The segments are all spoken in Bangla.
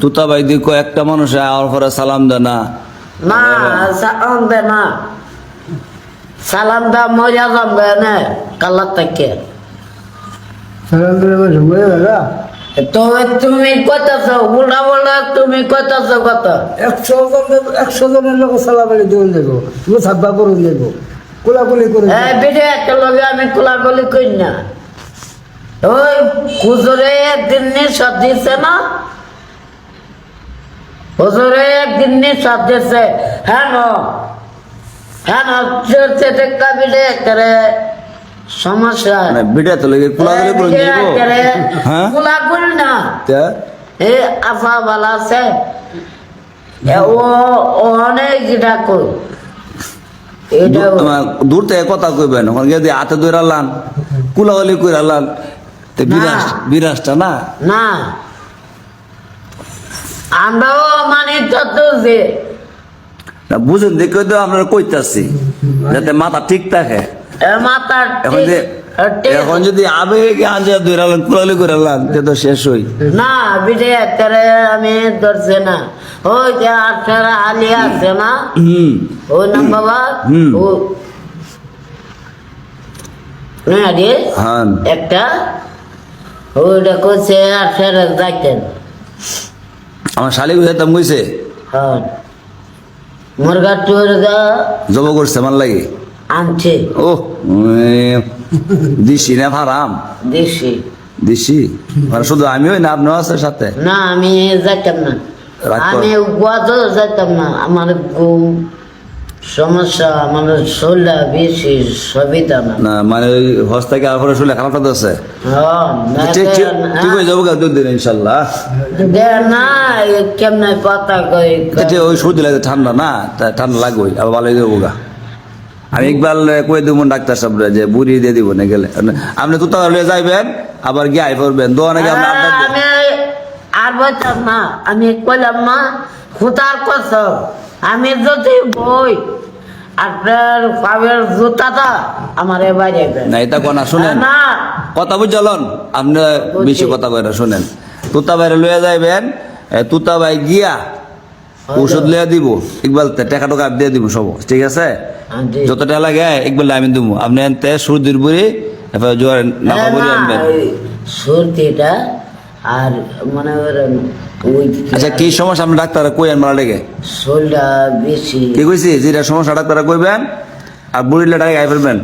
তুতা ভাই দিয়ে কয়েকটা মানুষ আর পরে সালাম দেয় না। না সালাম দে না। সালাম দা মজা যাবে না কালার থেকে। সালাম করে বসে বলে দাদা? তো তুমি কইতাছ উল্টা বলটা তুমি কইতাছ কত? একশো জন একশো জনের লোক সালাম দেবেন দেবো তুমি সাব্বা করুন দেবো কোলাকুলি করে এই বিটে একটা লগে আমি কোলাগুলি কই না। ওই হুজুরে একদিন নিঃশ্বাস দিছে না? হুজুরে একদিন নিঃশ্বাস দিছে হ্যাঁ হ্যাঁ বিটে করে সমস্যা। মানে বিটা তো লেগে কোলাগুলি করে দিব হ্যাঁ? কোলাগুলি না। তা? এ আফা বালা আছে ও অনেক ডাকো এটা দূর- থেকে কথা কইবেন ওখানে গিয়ে হাতে ধরে আনলান কুলাগুলি করে তো বিরাস। বিরাসটা না? না। আমরাও মানে তত যে বুঝেন দেখে তো আমরা কইতাছি যাতে মাথা ঠিক থাকে। মাতার এখন যে এখন যদি আবেগে আনজা ধরে আনলান কুলাগুলি করে আনলান তে তো শেষ হই। না বিটে করে আমি ধরছে না। ওই যে আঠারা আলি আছে না? হুম। ও না বাবা? হুম। ও না রে হ্যাঁ। একটা? ওইটা করছে আঠারা যাইতেন। আমার শালিক হয়ে কইছে? হ্যাঁ। জব করছে আমার লাগে। আনছে। ও দিশি না ফারাম দিশি। দিশি? আর শুধু আমিও না আপনিও আছে সাথে? না আমি যাইতাম না। আমি গোয়াতে যাইতাম না আমার ঘুম সমস্যা আমার শরীরটা বেশি সুবিধা না না মানে ওই হজ থেকে আর পরে শুলে আছে। হ্যাঁ, ঠিক ঠিক দে- ঠিক হয়ে যাব গা দুদিন ইনশাল্লাহ? না কেমনে পাতা কই ওই সর্দি লাগে ঠান্ডা না ঠান্ডা লাগবে আবার ভালো হয়ে যাব গা। আমি একবার কয়ে দেবো ডাক্তার যে বুড়ি দিয়ে দিব না গেলে। আপনি তো তাহলে যাইবেন আবার গিয়ে আই পড়বেন। আপনি দিয়ে- আমি আর বলতাম না আমি কইলাম মা খুতার কসম আমি যদি বই আপনার পাবের জুতাটা আমার বাইরে না এটা কোনা শুনেন। না কথা বুঝলন? আপনি বেশি কথা না শুনেন। তুতা বাইরে লইয়া যাইবেন তুতা ভাই গিয়া ওষুধ লইয়া দিব ইকবাল তে টাকা টাকা দিয়ে দিব সব ঠিক আছে? আন্টি। যত টাকা লাগে ইকবাল আমি দিব। আপনি এনতে সর্দির বুড়ি এরপর জোয়ার নাফা বুড়ি আনবেন। সর্দিটা আর মনে করেন ওই আচ্ছা কি সমস্যা? আপনি ডাক্তার কই আনবার লেগে। শরীরটা বেশি কি কইছি? যেটা সমস্যা ডাক্তার কইবেন আর বুড়িলে গাই ফেলবেন।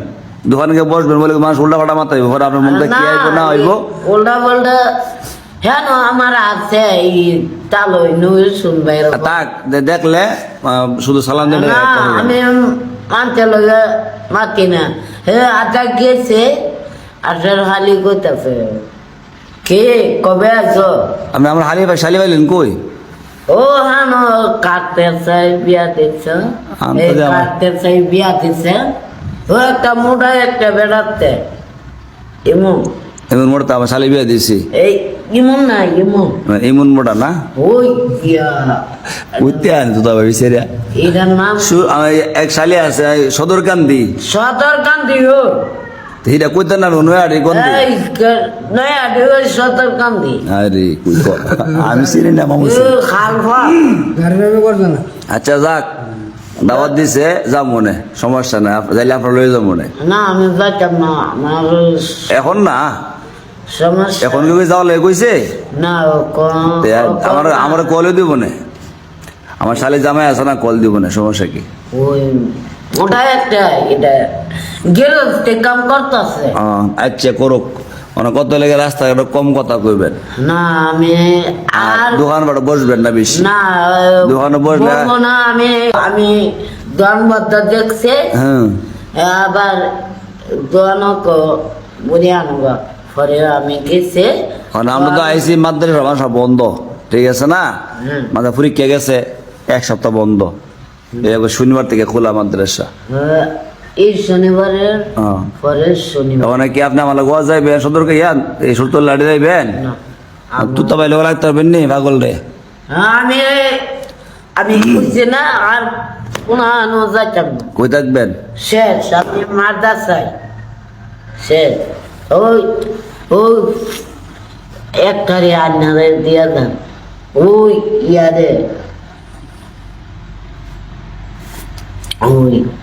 দোকানে গিয়ে বসবেন বলে মানুষ উল্টা পাল্টা মাথা হইব। পরে আপনার কি আইব না হইব? উল্টা পাল্টা হ্যাঁ আমার আছে এই তালই নই শুনবে তাক দেখলে শুধু সালাম দিলে আমি মানতে লগে মাতি না। হে আটা গেছে আটার হালি করতেছে কে কবে আছো? আমি আমার হালি ভাই শালি ভাইলেন কই? ও হ্যাঁ ন, কাটতে চাই বিয়া দিচ্ছে। কাটতে চাই বিয়া দিচ্ছে। ও একটা মোটা একটা বেড়াতে ইমন। এমন মোটা তো আমার শালি বিয়ে দিছি এই ইমন না ইমন। এমন মোটা না? ওই ইয়া। উঠতে আনি তো তবে সেরিয়া এটার নাম? এক শালি আছে সদরকান্দি। সতর কান্দি ও হিটা কইতে না নয়ারি গন্ধি ঢেউয়ের সতর কান্দি আরে কই ক- আমি চিনি না মামু ও খালফা নামে করবে না আচ্ছা যাক দাওয়াত দিছে যাম মনে সমস্যা নাই আপ- যাইলে আপনার লয়ে যাম মনে না আমি যাইতাম না আমার এখন না? সমস্যা। এখন কি যাওয়া লাগে কইছে? না ও কোন- তে আমার আমার কলে দিব না। আমার শালি জামাই আছে না কল দিব না সমস্যা কি? ওই ওটা একটা এটা গেল কাম করতেছে। আচ্ছা করুক। মানে কত লেগে রাস্তা কম কথা কইবেন? না আমি আর দোকান বাড়ি বসবেন না বেশি? না দোকানে বসলে- না আমি আমি দোয়ানবদ্ধ দেখছে হ্যাঁ। আবার দোয়ানক বুড়ি আনবা। পরে আমি গেছে মানে আমরা তো আইসি মাদ্রাসা সব বন্ধ। ঠিক আছে না। মাথা পরীক্ষা গেছে এক সপ্তাহ বন্ধ। শনিবার থেকে খোলা মাদ্রাসা। এই শনিবারের হ্যাঁ। পরে শনিবার। ওখানে কি আপনি আমার গোয়া যাইবেন? সদরকে ইয়ান? এই সুলতল লাড়ি যাইবেন? না। তুই তো বাইলে লাগতে পারবেন নি পাগল রে। আমি আমি বুঝছি না আর পুনানো যাইতাম না কই থাকবেন? শেষ আমি মাদ্রাসায়। শেষ ওই ওই একটারে আন্নারে দিয়া দেন। ওই ইয়ারে ওই